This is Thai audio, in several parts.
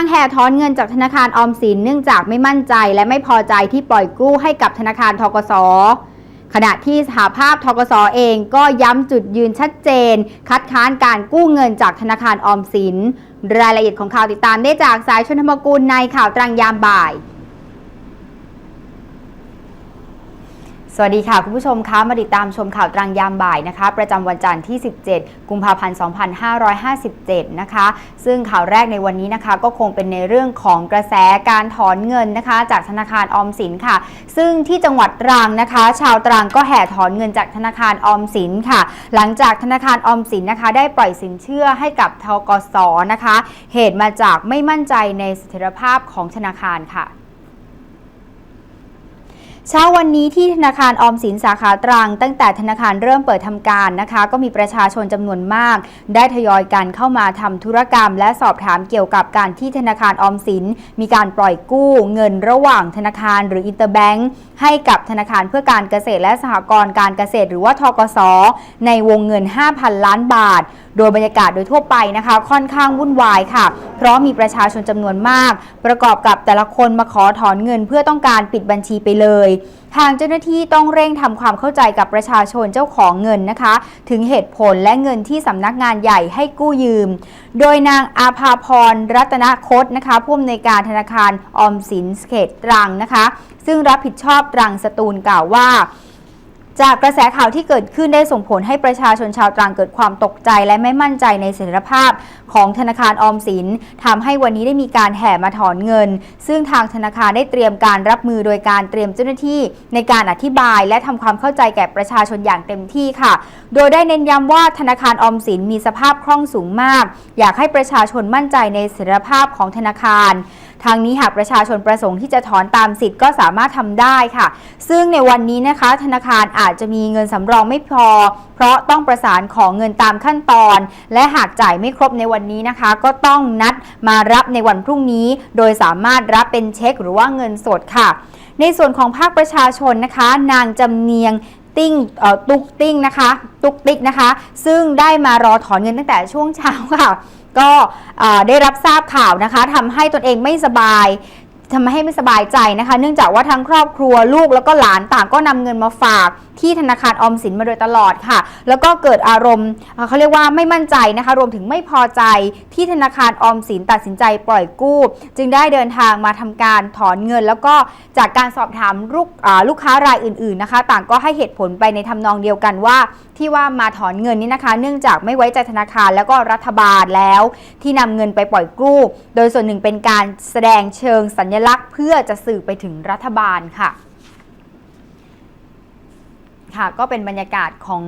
าวตรังแห่ถอนเงินจากธนาคารออมสินเนื่องจากไม่มั่นใจและไม่พอใจที่ปล่อยกู้ให้กับธนาคารทกสขณะที่สหภาพทกสเองก็ย้ำจุดยืนชัดเจน คัดค้านการกู้เงินจากธนาคารออมสิน รายละเอียดของข่าวติดตามได้จากสายชนธรรมกุลในข่าวตรังยามบ่าย สวัสดีค่ะ คุณผู้ชมคะมาติดตามชมข่าวตรังยามบ่ายนะคะ ประจำวันจันทร์ที่ 17 กุมภาพันธ์ 2557 นะคะ ซึ่งข่าวแรกในวันนี้นะคะ ก็คงเป็นในเรื่องของกระแสการถอนเงินนะคะ จากธนาคารออมสินค่ะ ซึ่งที่จังหวัดตรังนะคะ ชาวตรังก็แห่ถอนเงินจากธนาคารออมสินค่ะ หลังจากธนาคารออมสินนะคะ ได้ปล่อยสินเชื่อให้กับทกสนะคะ เหตุมาจากไม่มั่นใจในเสถียรภาพของธนาคารค่ะ เช้าวันนี้ที่ธนาคารออมสินสาขาตรัง ตั้งแต่ธนาคารเริ่มเปิดทำการนะคะ ก็มีประชาชนจำนวนมาก ได้ทยอยกันเข้ามาทำธุรกรรม และสอบถามเกี่ยวกับการที่ธนาคารออมสิน มีการปล่อยกู้เงินระหว่างธนาคารหรืออินเตอร์แบงค์ให้กับธนาคารเพื่อการเกษตรและสหกรณ์การเกษตร หรือว่าทกส ในวงเงิน 5,000 ล้านบาท โดยบรรยากาศโดยทั่วไปนะคะ ค่อนข้างวุ่นวายค่ะ เพราะมีประชาชนจำนวนมาก ประกอบกับแต่ละคนมาขอถอนเงินเพื่อต้องการปิดบัญชีไปเลยทางเจ้าหน้าที่ต้องเร่งทำความเข้าใจกับประชาชนเจ้าของเงินนะคะ ถึงเหตุผลและเงินที่สำนักงานใหญ่ให้กู้ยืม โดยนางอาภาพรรัตนคตนะคะผู้อำนวยการธนาคารออมสินเขตตรังนะคะ ซึ่งรับผิดชอบตรังสตูลกล่าวว่า จากกระแสข่าวที่เกิดขึ้นได้ส่งผลให้ประชาชนชาวตรังเกิดความตกใจ และไม่มั่นใจในเสถียรภาพของธนาคารออมสินทำให้วันนี้ได้มีการแห่มาถอนเงิน ซึ่งทางธนาคารได้เตรียมการรับมือโดยการเตรียมเจ้าหน้าที่ ในการอธิบาย และทำความเข้าใจแก่ประชาชนอย่างเต็มที่ค่ะ โดยได้เน้นย้ำว่าธนาคารออมสินมีสภาพคล่องสูงมาก อยากให้ประชาชนมั่นใจในเสถียรภาพของธนาคาร ทางนี้หากประชาชนประสงค์ที่จะถอนตามสิทธิ์ก็สามารถทำได้ค่ะ ซึ่งในวันนี้นะคะ ธนาคารอาจจะมีเงินสำรองไม่พอ เพราะต้องประสานของเงินตามขั้นตอน และหากจ่ายไม่ครบในวันนี้นะคะ ก็ต้องนัดมารับในวันพรุ่งนี้ โดยสามารถรับเป็นเช็ค หรือว่าเงินสดค่ะ ในส่วนของภาคประชาชนนะคะ นางจำเนียงติ้งตุกติ้งนะคะ ตุกติ๊กนะคะ ซึ่งได้มารอถอนเงินตั้งแต่ช่วงเช้าค่ะ ก็ได้รับทราบข่าวนะคะทำให้ตนเองไม่สบายทำให้ไม่สบายใจนะคะ เนื่องจากว่าทั้งครอบครัวลูกแล้วก็หลานต่างก็นำเงินมาฝาก ที่ธนาคารออมสินมาโดยตลอดค่ะ แล้วก็เกิดอารมณ์เขาเรียกว่าไม่มั่นใจนะคะ รวมถึงไม่พอใจที่ธนาคารออมสินตัดสินใจปล่อยกู้ จึงได้เดินทางมาทำการถอนเงิน แล้วก็จากการสอบถามลูกลูกค้ารายอื่นๆนะคะ ต่างก็ให้เหตุผลไปในทำนองเดียวกันว่าที่ว่ามาถอนเงินนี้นะคะ เนื่องจากไม่ไว้ใจธนาคารแล้วก็รัฐบาลแล้ว ที่นำเงินไปปล่อยกู้ โดยส่วนหนึ่งเป็นการแสดงเชิงสัญลักษณ์ เพื่อจะสื่อไปถึงรัฐบาลค่ะ ค่ะก็เป็นบรรยากาศของ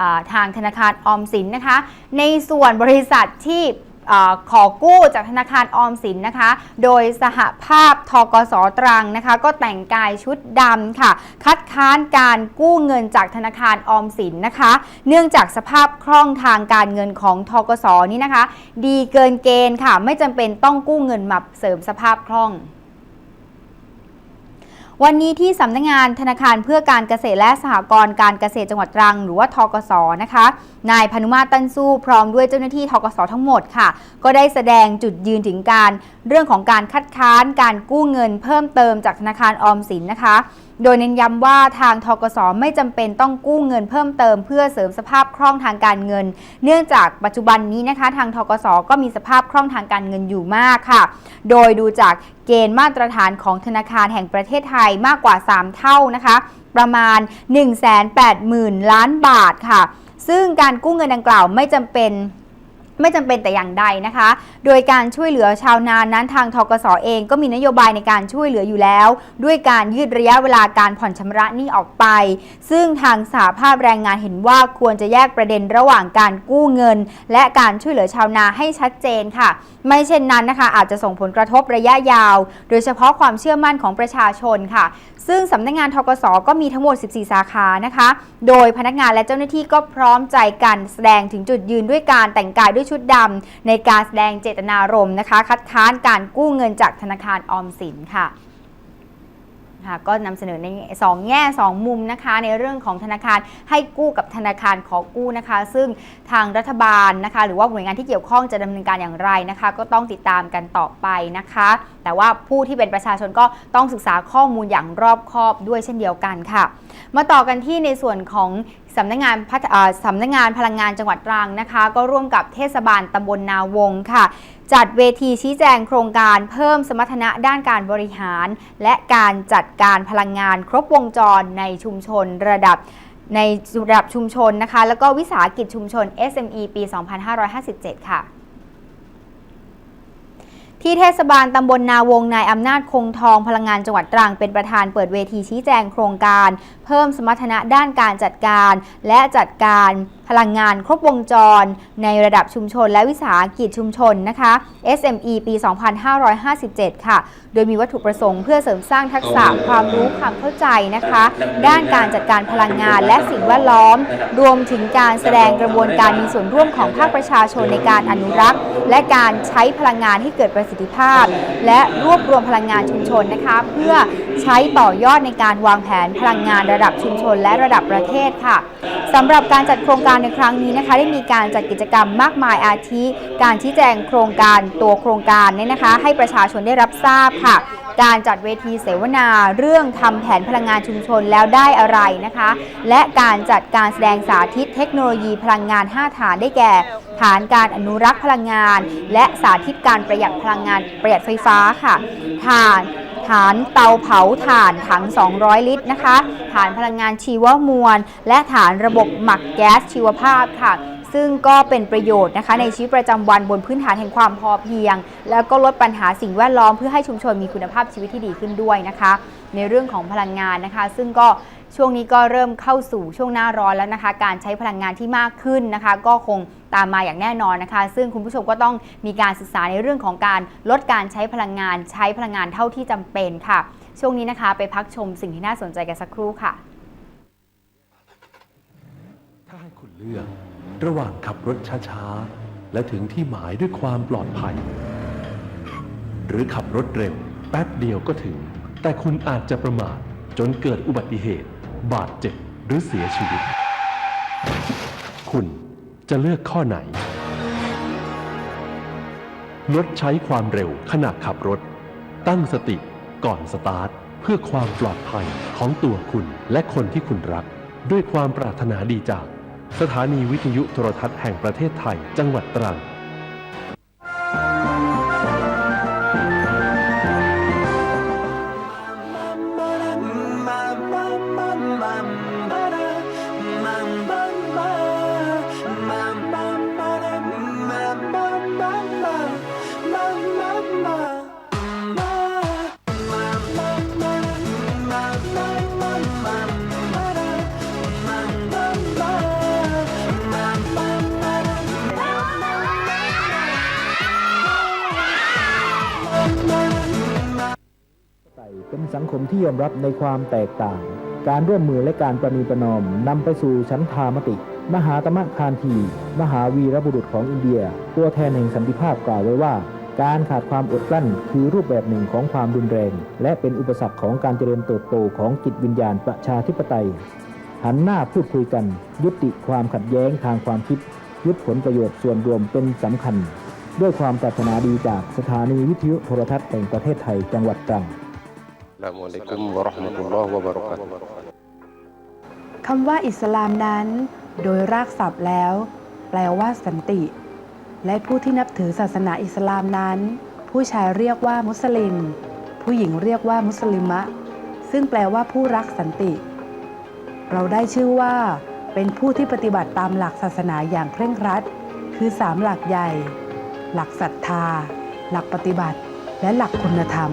อทางธนาคารออมสินนะคะ ในส่วนบริษัทที่ขอกู้จากธนาคารออมสินนะคะ โดยสหภาพทกสตรังนะคะ ก็แต่งกายชุดดำค่ะ คัดค้านการกู้เงินจากธนาคารออมสินนะคะ เนื่องจากสภาพคล่องทางการเงินของทกสนี่นะคะ ดีเกินเกณฑ์ค่ะ ไม่จำเป็นต้องกู้เงินมาเสริมสภาพคล่อง วันนี้ที่สำนักงงานธนาคารเพื่อการเกษตรและสหกรณ์การเกษตรจังหวัดตรัง หรือว่าทกศนะคะ นายพนุมาตันสู้พร้อมด้วยเจ้าหน้าที่ทกศทั้งหมดค่ะ ก็ได้แสดงจุดยืนถึงการเรื่องของการคัดค้านการกู้เงินเพิ่มเติมจากธนาคารออมสินนะคะ โดยเน้นย้ำว่าทางทกสไม่จำเป็นต้องกู้เงินเพิ่มเติม เพื่อเสริมสภาพคล่องทางการเงิน เนื่องจากปัจจุบันนี้นะคะ ทางทกสก็มีสภาพคล่องทางการเงินอยู่มากค่ะ โดยดูจากเกณฑ์มาตรฐานของธนาคารแห่งประเทศไทยมากกว่า 3 เท่านะคะ ประมาณ 180,000 ล้านบาทค่ะ ซึ่งการกู้เงินดังกล่าวไม่จำเป็น ไม่จำเป็นแต่อย่างใดนะคะ โดยการช่วยเหลือชาวนานั้นทางทกสเองก็มีนโยบายในการช่วยเหลืออยู่แล้ว ด้วยการยืดระยะเวลาการผ่อนชำระหนี้ออกไป ซึ่งทางสหภาพแรงงานเห็นว่าควรจะแยกประเด็นระหว่างการกู้เงิน และการช่วยเหลือชาวนาให้ชัดเจนค่ะ ไม่เช่นนั้นนะคะ อาจจะส่งผลกระทบระยะยาว โดยเฉพาะความเชื่อมั่นของประชาชนค่ะซึ่งสำนักงานทกศก็มีทั้งหมด 14 สาขานะคะ โดยพนักงานและเจ้าหน้าที่ก็พร้อมใจกันแสดงถึงจุดยืนด้วยการแต่งกายด้วยชุดดำในการแสดงเจตนารมณ์นะคะ คัดค้านการกู้เงินจากธนาคารออมสินค่ะ ค่ะก็นำเสนอในสองแง่สองมุมนะคะในเรื่องของธนาคารให้กู้กับธนาคารขอกู้นะคะ ซึ่งทางรัฐบาลนะคะ หรือว่าหน่วยงานที่เกี่ยวข้องจะดำเนินการอย่างไรนะคะ ก็ต้องติดตามกันต่อไปนะคะ แต่ว่าผู้ที่เป็นประชาชนก็ต้องศึกษาข้อมูลอย่างรอบคอบด้วยเช่นเดียวกันค่ะ มาต่อกันที่ในส่วนของสำนักงานสำนักงานพลังงานจังหวัดตรังนะคะ ก็ร่วมกับเทศบาลตำบลนาวงค่ะ จัดเวทีชี้แจงโครงการเพิ่มสมรรถนะด้านการบริหาร และการจัดการพลังงานครบวงจรในชุมชนระดับในระดับชุมชนนะคะ แล้วก็วิสาหกิจชุมชน SME ปี 2557 ค่ะที่เทศบาลตำบลนาวงนายอำนาจคงทองพลังงานจังหวัดตรังเป็นประธานเปิดเวทีชี้แจงโครงการเพิ่มสมรรถนะด้านการจัดการ และจัดการพลังงานครบวงจร ในระดับชุมชนและวิสาหกิจชุมชนนะคะ SME ปี 2557 ค่ะ โดยมีวัตถุประสงค์เพื่อเสริมสร้างทักษะความรู้ความเข้าใจนะคะ ด้านการจัดการพลังงานและสิ่งแวดล้อม รวมถึงการแสดงกระบวนการมีส่วนร่วมของภาคประชาชนในการอนุรักษ์ และการใช้พลังงานให้เกิดประสิทธิภาพ และรวบรวมพลังงานชุมชนนะคะ เพื่อใช้ต่อยอดในการวางแผนพลังงานระดับชุมชนและระดับประเทศค่ะสำหรับการจัดโครงการในครั้งนี้นะคะ ได้มีการจัดกิจกรรมมากมายอาทิ การชี้แจงโครงการตัวโครงการเนี่ยนะคะ ให้ประชาชนได้รับทราบค่ะ การจัดเวทีเสวนาเรื่องทำแผนพลังงานชุมชนแล้วได้อะไรนะคะ และการจัดการแสดงสาธิตเทคโนโลยีพลังงาน 5 ฐานได้แก่ ฐานการอนุรักษ์พลังงาน และสาธิตการประหยัดพลังงานประหยัดไฟฟ้าค่ะ ฐาน ฐานเตาเผาถ่านถัง 200 ลิตรนะคะฐานพลังงานชีวมวล และฐานระบบหมักแก๊สชีวภาพค่ะซึ่งก็เป็นประโยชน์นะคะในชีวิตประจำวันบนพื้นฐานแห่งความพอเพียง แล้วก็ลดปัญหาสิ่งแวดล้อมเพื่อให้ชุมชนมีคุณภาพชีวิตที่ดีขึ้นด้วยนะคะ ในเรื่องของพลังงานนะคะ ซึ่งก็ช่วงนี้ก็เริ่มเข้าสู่ช่วงหน้าร้อนแล้วนะคะ การใช้พลังงานที่มากขึ้นนะคะ ก็คง ตามมาอย่างแน่นอนนะคะ ซึ่งคุณผู้ชมก็ต้องมีการศึกษาในเรื่องของการลดการใช้พลังงาน ใช้พลังงานเท่าที่จำเป็นค่ะ ช่วงนี้นะคะ ไปพักชมสิ่งที่น่าสนใจกันสักครู่ค่ะ ถ้าให้คุณเลือกระหว่างขับรถช้าๆ และถึงที่หมายด้วยความปลอดภัย หรือขับรถเร็ว แป๊บเดียวก็ถึง แต่คุณอาจจะประมาทจนเกิดอุบัติเหตุ บาดเจ็บหรือเสียชีวิต คุณ จะเลือกข้อไหนลดใช้ความเร็วขณะขับรถ ตั้งสติก่อนสตาร์ท เพื่อความปลอดภัยของตัวคุณและคนที่คุณรัก ด้วยความปรารถนาดีจาก สถานีวิทยุโทรทัศน์แห่งประเทศไทย จังหวัดตรัง ที่ยอมรับในความแตกต่าง การร่วมมือและการประนีประนอมนำไปสู่ฉันทามติ มหาตมะคานที มหาวีรบุรุษของอินเดีย ตัวแทนแห่งสันติภาพกล่าวไว้ว่า การขาดความอดกลั้นคือรูปแบบหนึ่งของความรุนแรง และเป็นอุปสรรคของการเจริญเติบโตของจิตวิญญาณประชาธิปไตย หันหน้าพูดคุยกัน ยุติความขัดแย้งทางความคิดยึดผลประโยชน์ส่วนรวมเป็นสำคัญ ด้วยความปรารถนาดีจากสถานีวิทยุโทรทัศน์แห่งประเทศไทยจังหวัดตรัง คำว่าอิสลามนั้น โดยรากศัพท์แล้ว แปลว่าสันติ และผู้ที่นับถือศาสนาอิสลามนั้น ผู้ชายเรียกว่ามุสลิม ผู้หญิงเรียกว่ามุสลิมะ ซึ่งแปลว่าผู้รักสันติ เราได้ชื่อว่า เป็นผู้ที่ปฏิบัติตามหลักศาสนาอย่างเคร่งครัด คือสามหลักใหญ่ หลักศรัทธา หลักปฏิบัติ และหลักคุณธรรม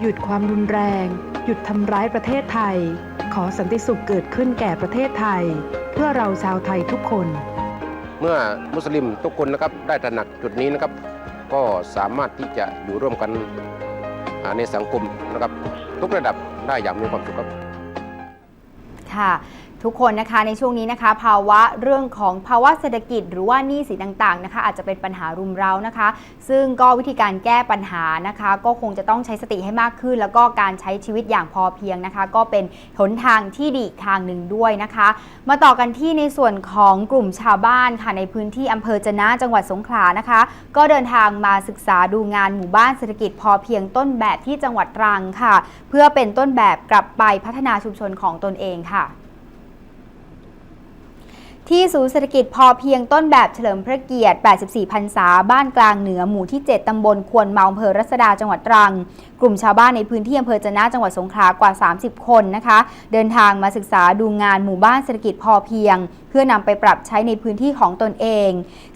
หยุดความรุนแรง หยุดทำร้ายประเทศไทย ขอสันติสุขเกิดขึ้นแก่ประเทศไทย เพื่อเราชาวไทยทุกคน เมื่อมุสลิมทุกคนนะครับได้ตระหนักจุดนี้นะครับ ก็สามารถที่จะอยู่ร่วมกันอ่าในสังคมนะครับ ทุกระดับได้อย่างมีความสุขครับค่ะ ทุกคนนะคะในช่วงนี้นะคะภาวะเรื่องของภาวะเศรษฐกิจ หรือว่าหนี้สินต่างๆนะคะอาจจะเป็นปัญหารุมเร้านะคะ ซึ่งก็วิธีการแก้ปัญหานะคะ ก็คงจะต้องใช้สติให้มากขึ้น แล้วก็การใช้ชีวิตอย่างพอเพียงนะคะ ก็เป็นหนทางที่ดีทางหนึ่งด้วยนะคะ มาต่อกันที่ในส่วนของกลุ่มชาวบ้านค่ะในพื้นที่อำเภอจะนะจังหวัดสงขลานะคะ ก็เดินทางมาศึกษาดูงานหมู่บ้านเศรษฐกิจพอเพียงต้นแบบที่จังหวัดตรังค่ะ เพื่อเป็นต้นแบบกลับไปพัฒนาชุมชนของตนเองค่ะ ที่ศูนย์เศรษฐกิจพอเพียงต้นแบบเฉลิมพระเกียรติ 84 พรรษา บ้านกลางเหนือ หมู่ที่ 7 ตำบลควนเมาอำเภอรัศดา จังหวัดตรัง กลุ่มชาวบ้านในพื้นที่อำเภอจะนะจังหวัดสงขลากว่า 30 คนนะคะ เดินทางมาศึกษาดูงานหมู่บ้านเศรษฐกิจพอเพียง เพื่อนำไปปรับใช้ในพื้นที่ของตนเอง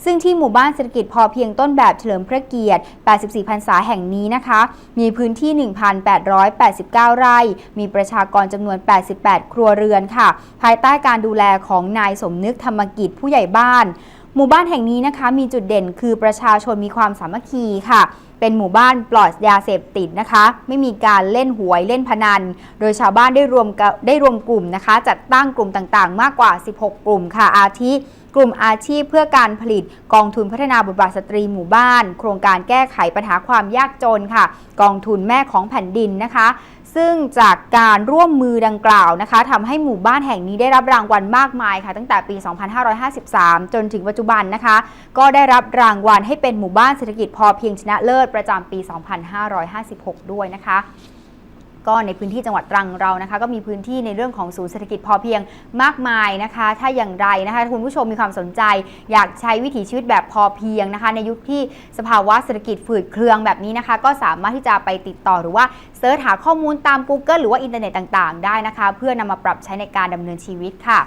ซึ่งที่หมู่บ้านเศรษฐกิจพอเพียงต้นแบบเฉลิมพระเกียรติ 84 พรรษาแห่งนี้นะคะ มีพื้นที่ 1,889 ไร่ มีประชากรจำนวน 88 ครัวเรือนค่ะ ภายใต้การดูแลของนายสมนึกธรรมกิจผู้ใหญ่บ้าน หมู่บ้านแห่งนี้นะคะ มีจุดเด่นคือประชาชนมีความสามัคคีค่ะ เป็นหมู่บ้านปลอดยาเสพติดนะคะ ไม่มีการเล่นหวยเล่นพนัน โดยชาวบ้านได้รวมได้รวมกลุ่มนะคะ จัดตั้งกลุ่มต่างๆ มากกว่า 16 กลุ่มค่ะอาทิกลุ่มอาชีพเพื่อการผลิตกองทุนพัฒนาบทบาทสตรีหมู่บ้าน โครงการแก้ไขปัญหาความยากจนค่ะ กองทุนแม่ของแผ่นดินนะคะ ซึ่งจากการร่วมมือดังกล่าวนะคะทำให้หมู่บ้านแห่งนี้ได้รับรางวัลมากมายค่ะ ตั้งแต่ปี 2553 จนถึงปัจจุบันนะคะ ก็ได้รับรางวัลให้เป็นหมู่บ้านเศรษฐกิจพอเพียงชนะเลิศประจำปี 2556 ด้วยนะคะ ก็ในพื้นที่จังหวัดตรังเรานะคะ ก็มีพื้นที่ในเรื่องของศูนย์เศรษฐกิจพอเพียงมากมายนะคะ ถ้าอย่างไรนะคะคุณผู้ชมมีความสนใจ อยากใช้วิถีชีวิตแบบพอเพียงนะคะ ในยุคที่สภาวะเศรษฐกิจฝืดเครืองแบบนี้นะคะ ก็สามารถที่จะไปติดต่อหรือว่าเสิร์ชหาข้อมูลตาม Google หรือว่าอินเทอร์เน็ตต่าง ๆ ได้นะคะ เพื่อนำมาปรับใช้ในการดำเนินชีวิตค่ะ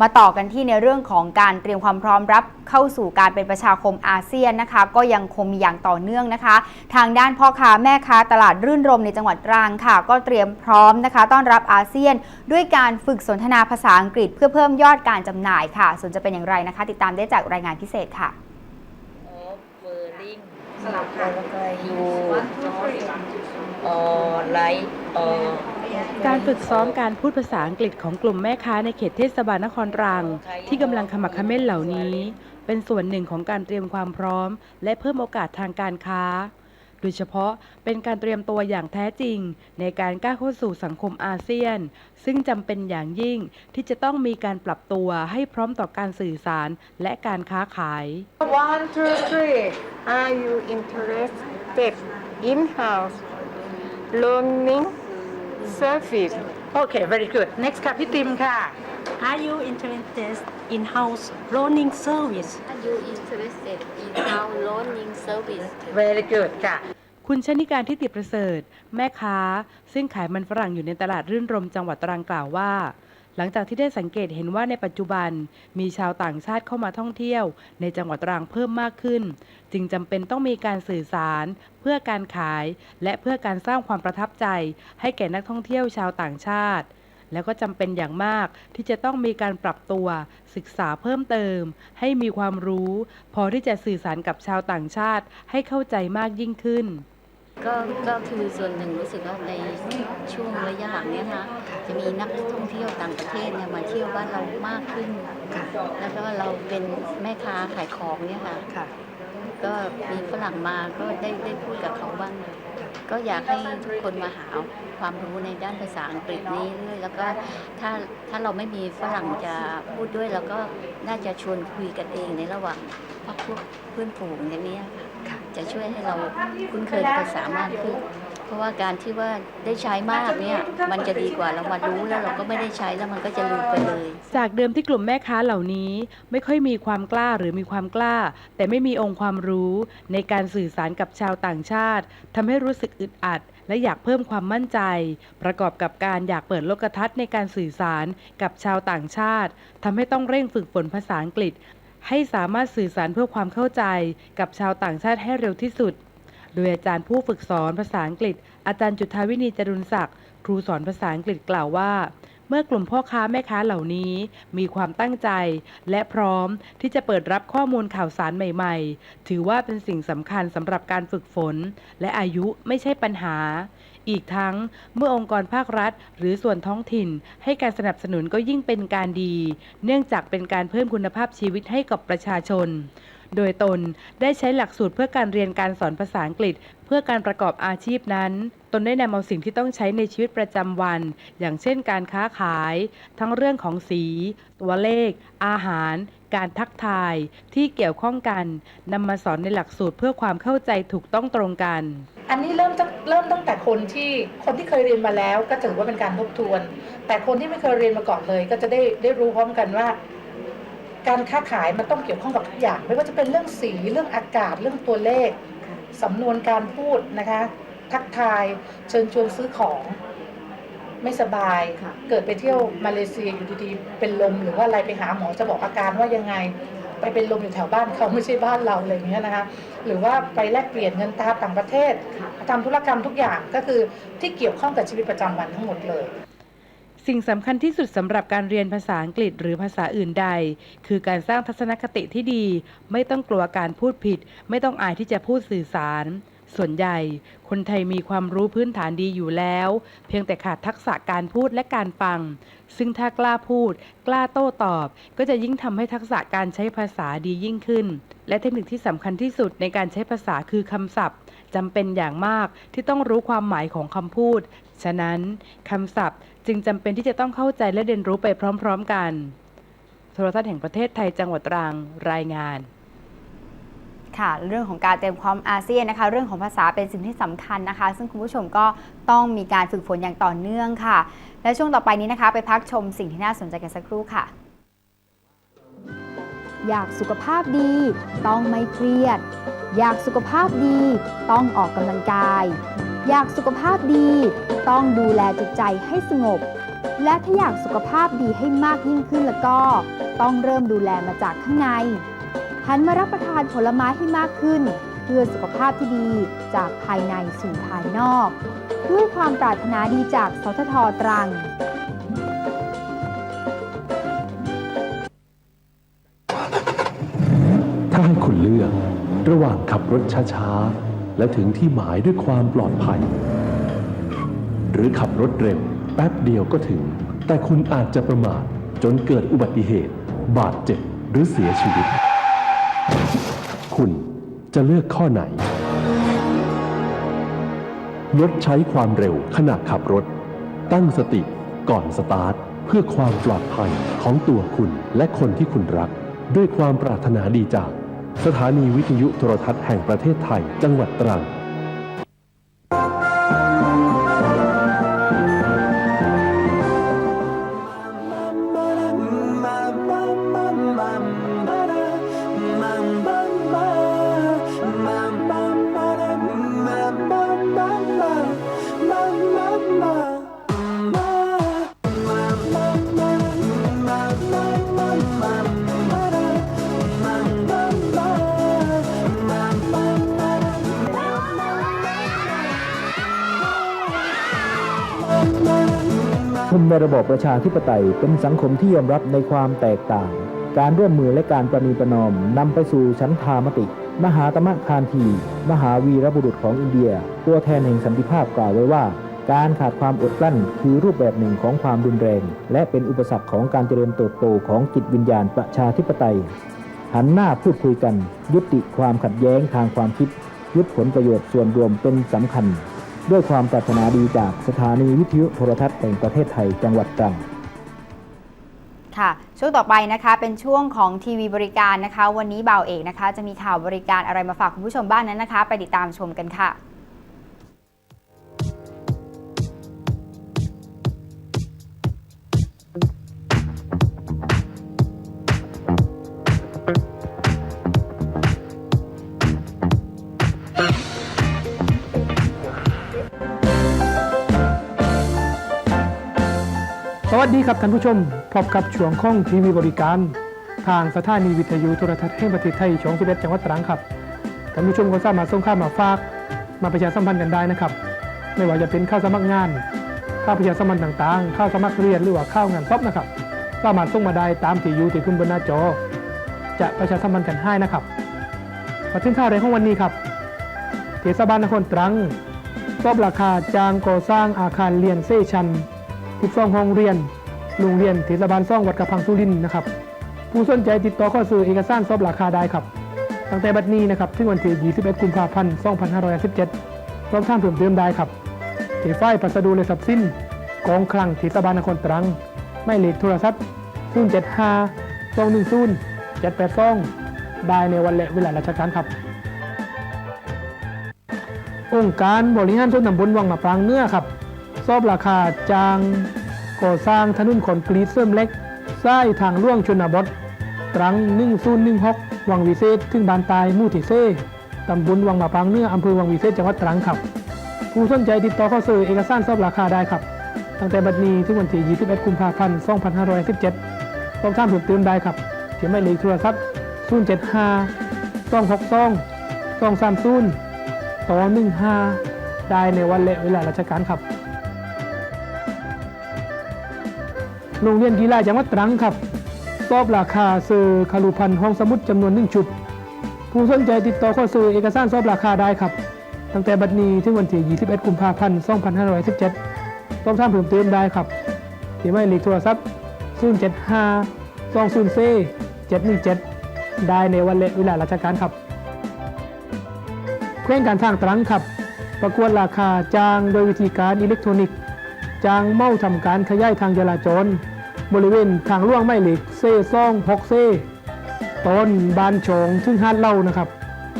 มาต่อกันที่ในเรื่องของการเตรียมความพร้อมรับเข้าสู่การเป็นประชาคมอาเซียนนะคะ ก็ยังคงมีอย่างต่อเนื่องนะคะ ทางด้านพ่อค้าแม่ค้าตลาดรื่นรมในจังหวัดตรังค่ะ ก็เตรียมพร้อมนะคะ ต้อนรับอาเซียน ด้วยการฝึกสนทนาภาษาอังกฤษ เพื่อเพิ่มยอดการจำหน่ายค่ะ ส่วนจะเป็นอย่างไรนะคะ ติดตามได้จากรายงานพิเศษค่ะ of whirling สลับกันแล้ วก็ you or like or การฝึกซ้อมการพูดภาษาอังกฤษของกลุ่มแม่ค้าในเขตเทศบาลนครตรัง ที่กำลังขมักเขม้นเหล่านี้ เป็นส่วนหนึ่งของการเตรียมความพร้อม และเพิ่มโอกาสทางการค้า โดยเฉพาะเป็นการเตรียมตัวอย่างแท้จริง ในการก้าวเข้าสู่สังคมอาเซียน ซึ่งจำเป็นอย่างยิ่งที่จะต้องมีการปรับตัวให้พร้อมต่อการสื่อสารและการค้าขาย One, two, three. Are you interested in house learning service? Okay, very good. Next ค่ะพี่ติมค่ะ Are you interested in house loaning service? are you interested in our loaning service very good ค่ะ คุณชนิการทิติประเสริฐ แม่ค้า ซึ่งขายมันฝรั่งอยู่ในตลาดรื่นรมจังหวัดตรังกล่าวว่า หลังจากที่ได้สังเกตเห็นว่าในปัจจุบันมีชาวต่างชาติเข้ามาท่องเที่ยว ในจังหวัดตรังเพิ่มมากขึ้น จึงจำเป็นต้องมีการสื่อสาร เพื่อการขาย และเพื่อการสร้างความประทับใจ ให้แก่นักท่องเที่ยวชาวต่างชาติ แล้วก็จำเป็นอย่างมากที่จะต้องมีการปรับตัว ศึกษาเพิ่มเติม ให้มีความรู้ พอที่จะสื่อสารกับชาวต่างชาติ ให้เข้าใจมากยิ่งขึ้นก็ก็คือส่วนหนึ่งรู้สึกว่าในช่วงระยะหลังเนี้ยนะจะมีนักท่องเที่ยวต่างประเทศเนี่ยมาเที่ยวบ้านเรามากขึ้น แล้วก็เราเป็นแม่ค้าขายของเนี่ยค่ะ ก็มีฝรั่งมาก็ได้ได้พูดกับเขาบ้าง ก็อยากให้ทุกคนมาหาความรู้ในด้านภาษาอังกฤษนี้ด้วยแล้วก็ถ้าถ้าเราไม่มีฝรั่งจะพูดด้วยเราก็น่าจะชวนคุยกันเองในระหว่างพวกเพื่อนฝูงอย่างนี้ค่ะจะช่วยให้เราคุ้นเคยภาษามากขึ้น ราะว่าการที่ว่าได้ใช้มากเนี่ยมันจะดีกว่าเรามารู้แล้วเราก็ไม่ได้ใช้แล้วมันก็จะลืมไปเลย จากเดิมที่กลุ่มแม่ค้าเหล่านี้ ไม่ค่อยมีความกล้าหรือมีความกล้า แต่ไม่มีองค์ความรู้ในการสื่อสารกับชาวต่างชาติทำให้รู้สึกอึดอัด และอยากเพิ่มความมั่นใจ ประกอบกับการอยากเปิดโลกทัศน์ในการสื่อสารกับชาวต่างชาติทำให้ต้องเร่งฝึกฝนภาษาอังกฤษ ให้สามารถสื่อสารเพื่อความเข้าใจกับชาวต่างชาติให้เร็วที่สุด โดยอาจารย์ผู้ฝึกสอนภาษาอังกฤษ อาจารย์จุฑาวินีจรุนศักดิ์ครูสอนภาษาอังกฤษกล่าวว่า เมื่อกลุ่มพ่อค้าแม่ค้าเหล่านี้ มีความตั้งใจ และพร้อมที่จะเปิดรับข้อมูลข่าวสารใหม่ๆ ถือว่าเป็นสิ่งสำคัญสำหรับการฝึกฝน และอายุไม่ใช่ปัญหา อีกทั้งเมื่อองค์กรภาครัฐ หรือส่วนท้องถิ่น ให้การสนับสนุนก็ยิ่งเป็นการดี เนื่องจากเป็นการเพิ่มคุณภาพชีวิตให้กับประชาชน โดยตนได้ใช้หลักสูตรเพื่อการเรียนการสอนภาษาอังกฤษ เพื่อการประกอบอาชีพนั้น ตนได้นำเอาสิ่งที่ต้องใช้ในชีวิตประจำวัน อย่างเช่นการค้าขาย ทั้งเรื่องของสี ตัวเลข อาหาร การทักทาย ที่เกี่ยวข้องกันนำมาสอนในหลักสูตรเพื่อความเข้าใจถูกต้องตรงกัน อันนี้เริ่มเริ่มตั้งแต่คนที่คนที่เคยเรียนมาแล้วก็ถือว่าเป็นการทบทวน แต่คนที่ไม่เคยเรียนมาก่อนเลย ก็จะได้ได้รู้พร้อมกันว่า การค้าขายมันต้องเกี่ยวข้องกับทุกอย่าง ไม่ว่าจะเป็นเรื่องสีเรื่องอากาศเรื่องตัวเลขสำนวนการพูดนะคะ ทักทายเชิญชวนซื้อของ ไม่สบาย เกิดไปเที่ยวมาเลเซียอยู่ดีๆ เป็นลมหรือว่าอะไรไปหาหมอจะบอกอาการว่ายังไง ไปเป็นลมอยู่แถวบ้านเขาไม่ใช่บ้านเราอะไรอย่างเงี้ยนะคะ หรือว่าไปแลกเปลี่ยนเงินตราต่างประเทศทำธุรกรรมทุกอย่างก็คือที่เกี่ยวข้องกับชีวิตประจำวันทั้งหมดเลย สิ่งสำคัญที่สุดสำหรับการเรียนภาษาอังกฤษหรือภาษาอื่นใด คือการสร้างทัศนคติที่ดี ไม่ต้องกลัวการพูดผิด ไม่ต้องอายที่จะพูดสื่อสาร ส่วนใหญ่ คนไทยมีความรู้พื้นฐานดีอยู่แล้ว เพียงแต่ขาดทักษะการพูดและการฟัง ซึ่งถ้ากล้าพูด กล้าโต้ตอบ ก็จะยิ่งทำให้ทักษะการใช้ภาษาดียิ่งขึ้น และเทคนิคที่สำคัญที่สุดในการใช้ภาษาคือคำศัพท์จำเป็นอย่างมากที่ต้องรู้ความหมายของคำพูด ฉะนั้นคำศัพท์ จึงจำเป็นที่จะต้องเข้าใจและเรียนรู้ไปพร้อมๆกัน โทรทัศน์แห่งประเทศไทยจังหวัดตรังรายงานค่ะเรื่องของการเตรียมความอาเซียนนะคะ เรื่องของภาษาเป็นสิ่งที่สำคัญนะคะ ซึ่งคุณผู้ชมก็ต้องมีการฝึกฝนอย่างต่อเนื่องค่ะ และช่วงต่อไปนี้นะคะ ไปพักชมสิ่งที่น่าสนใจกันสักครู่ค่ะ อยากสุขภาพดี ต้องไม่เครียด อยากสุขภาพดีต้องออกกำลังกาย อยากสุขภาพดีต้องดูแลจิตใจให้สงบ และถ้าอยากสุขภาพดีให้มากยิ่งขึ้นแล้วก็ ต้องเริ่มดูแลมาจากข้างใน หันมารับประทานผลไม้ให้มากขึ้น เพื่อสุขภาพที่ดีจากภายในสู่ภายนอก ด้วยความปรารถนาดีจากสททตรังถ้าให้คุณเลือก ระหว่างขับรถช้าๆ และถึงที่หมายด้วยความปลอดภัย หรือขับรถเร็วแป๊บเดียวก็ถึง แต่คุณอาจจะประมาทจนเกิดอุบัติเหตุ บาดเจ็บหรือเสียชีวิต คุณจะเลือกข้อไหนลดใช้ความเร็วขณะขับรถ ตั้งสติก่อนสตาร์ท เพื่อความปลอดภัยของตัวคุณและคนที่คุณรัก ด้วยความปรารถนาดีจาก สถานีวิทยุโทรทัศน์แห่งประเทศไทย จังหวัดตรัง ในระบบประชาธิปไตยเป็นสังคมที่ยอมรับในความแตกต่าง การร่วมมือและการประนีประนอมนำไปสู่ฉันทามติ มหาตมะคานที มหาวีรบุรุษของอินเดีย ตัวแทนแห่งสันติภาพกล่าวไว้ว่า การขาดความอดกลั้นคือรูปแบบหนึ่งของความรุนแรง และเป็นอุปสรรคของการเจริญเติบโตของจิตวิญญาณประชาธิปไตย หันหน้าพูดคุยกัน ยุติความขัดแย้งทางความคิด ยึดผลประโยชน์ส่วนรวมเป็นสำคัญ ด้วยความปรารถนาดีจากสถานีวิทยุโทรทัศน์แห่งประเทศไทยจังหวัดตรังค่ะช่วงต่อไปนะคะเป็นช่วงของทีวีบริการนะคะ วันนี้บ่าวเอกนะคะ จะมีข่าวบริการอะไรมาฝากคุณผู้ชมบ้างนั้นนะคะ ไปติดตามชมกันค่ะ สวัสดีครับท่านผู้ชมพบกับช่วงข้องทีวีบริการ ทางสถานีวิทยุโทรทัศน์แห่งประเทศไทยช่อง11จังหวัดตรังครับท่านผู้ชมก็สามารถส่งข้าวมาฝาก มาประชาสัมพันธ์กันได้นะครับ ไม่ว่าจะเป็นข้าวสมัครงานข้าวประชาสัมพันธ์ต่างๆข้าวสมัครเรียนหรือว่าข้าวงานซอบนะครับ สามารถส่งมาได้ตามที่อยู่ที่ขึ้นบนหน้าจอ จะประชาสัมพันธ์กันให้นะครับมาถึงข่าวแรกของวันนี้ครับเทศบาลนครตรังสอบราคาจ้างก่อสร้างอาคารเรียนเซชัน12ห้องเรียน โรงเรียนเทศบาลซ่องวัดกระพังสุรินทร์นะครับผู้สนใจติดต่อข้อซื้อเอกสารสอบราคาได้ครับ ตั้งแต่บัดนี้นะครับถึงวันที่21กุมภาพันธ์2517รวมทั้งเพิ่มเติมได้ครับเที่ฝ้ายพัสดุและทรัพย์สินกองคลังเทศบาลนครตรังไม่เลขโทรศัพท์075 210 782ได้ในวันและเวลาราชการครับ องค์การบริหารส่วนตำบลวังมะปรางเนื้อครับ สอบราคาจาง ก่อสร้างถนนคอนกรีตเสริมเล็กสายทางล่วงชนบทตรัง1016วังวิเศษ ถึงบานตายมู่ที่เซ่ตำบลวังมะปรางเนื้ออำเภอวังวิเศษจังหวัดตรังครับ ผู้สนใจติดต่อเข้าซื้อเอกสารสอบราคาได้ครับ ตั้งแต่บัดนี้ถึงวันที่21กุมภาพันธ์2517ต้องท่ามเพิ่มเติมได้ครับที่ไม่เลขโทรศัพท์075 262 230ต่อ15ได้ในวันและเวลาราชการครับ โรงเรียนกีฬาจังหวัดตรังครับสอบราคาซื้อคารุพันธ์ห้องสมุดจำนวนหนึ่งชุด ผู้สนใจติดต่อข้าซื้อเอกสารสอบราคาได้ครับ ตั้งแต่บัดนี้ถึงวันที่ 21 กุมภาพันธ์ 2517ต้องท่ามเพิ่มเติมได้ครับที่ไม่เลขโทรศัพท์ 075 20 717 ได้ในวันและเวลาราชการครับแขวงการทางตรังครับ ประกวดราคาจ้างโดยวิธีการอิเล็กทรอนิกส์จ้างเมาทำการขยายทางจราจร บริเวณทางล่วงไม่เหล็กเซ่ซ่องพกเซ่ต้นบานโฉงซึ่งฮาดเล่านะครับ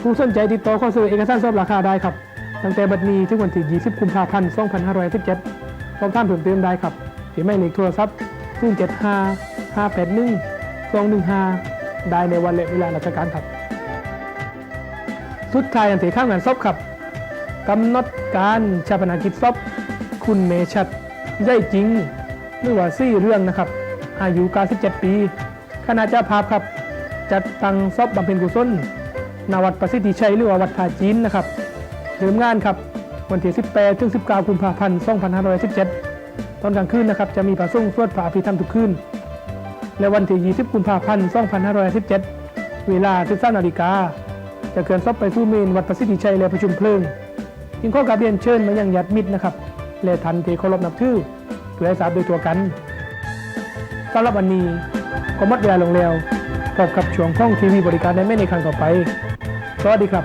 ผู้สนใจติดต่อข้อซื้อเอกสารสอบราคาได้ครับ ตั้งแต่บัดนี้ถึงวันที่20กุมภาพันธ์2517พร้อมท่านเพิ่มเติมได้ครับที่ไม่เหลขโทรศัพท์075 581 215 ได้ในวันและเวลาราชการครับ สุดท้ายอันที่ข้ามงานศพครับกำหนดการชาปนากิจศพคุณเมชัดย่อยจริงหรือว่าซี่เรื่องนะครับ อายุ 97 ปีคณะเจ้าภาพครับ จัดตั้งศพบำเพ็ญกุศลณวัดประสิทธิชัยหรือว่าวัดท่าจีนนะครับเริ่มงานครับวันที่ 18 ถึง 19 กุมภาพันธ์ 2517 ตอนกลางคืนนะครับจะมีพระสงฆ์สวดพระอภิธรรมทุกคืน และวันที่ 20 กุมภาพันธ์ 2517 เวลา13นาฬิกาจะเกินซบไปสู่เมนวัดประสิทธิชัยและประชุมเพลิงยิงข้อกาเรียนเชิญมายังญาติมิตรนะครับและทันทีเคารพนับถือเพื่อให้ทราบโดยตัวกัน สำหรับวันนี้ก็หมดเวลาลงแล้วพบกับช่วงข้องทีวีบริการได้ไม่ในครั้งต่อไป สวัสดีครับ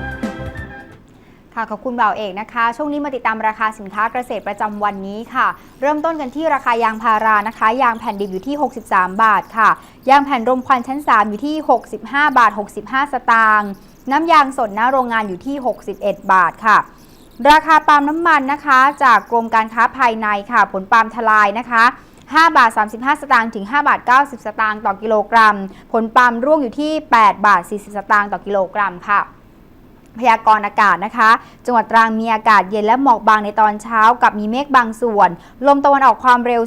ค่ะขอบคุณบ่าวเอกนะคะ ช่วงนี้มาติดตามราคาสินค้าเกษตรประจำวันนี้ค่ะ เริ่มต้นกันที่ราคายางพารานะคะ ยางแผ่นดิบอยู่ที่ 63 บาทค่ะ ยางแผ่นรมควันชั้น 3 อยู่ที่ 65 บาท 65 สตางค์น้ำยางสดหน้าโรงงานอยู่ที่ 61 บาทค่ะราคาปาล์มน้ำมันนะคะ จากกรมการค้าภายในค่ะ ผลปาล์มทลายนะคะ 5 บาท 35 สตางค์ถึง 5 บาท 90 สตางค์ต่อกิโลกรัม ผลปาล์มร่วงอยู่ที่ 8 บาท 40 สตางค์ต่อกิโลกรัมค่ะพยากรณ์อากาศนะคะ จังหวัดตรังมีอากาศเย็นและหมอกบางในตอนเช้ากับมีเมฆบางส่วน ลมตะวันออกความเร็ว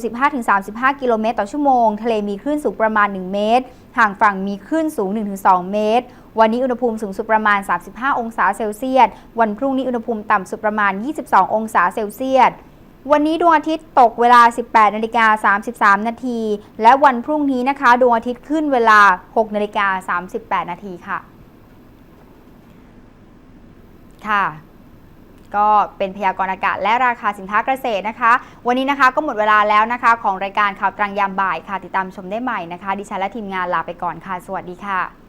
15-35 กิโลเมตรต่อชั่วโมง ทะเลมีคลื่นสูงประมาณ 1 เมตร ห่างฝั่งมีคลื่นสูง 1-2 เมตร วันนี้อุณหภูมิสูงสุดประมาณ 35 องศาเซลเซียส วันพรุ่งนี้อุณหภูมิต่ำสุดประมาณ 22 องศาเซลเซียส วันนี้ดวงอาทิตย์ตกเวลา 18นาฬิกา33 นาที และวันพรุ่งนี้นะคะดวงอาทิตย์ขึ้นเวลา 6นาฬิกา38 นาทีค่ะ ค่ะ ก็เป็นพยากรณ์อากาศและราคาสินค้าเกษตรนะคะ วันนี้นะคะก็หมดเวลาแล้วนะคะ ของรายการข่าวตรังยามบ่ายค่ะ ติดตามชมได้ใหม่นะคะ ดิฉันและทีมงานลาไปก่อนค่ะ สวัสดีค่ะ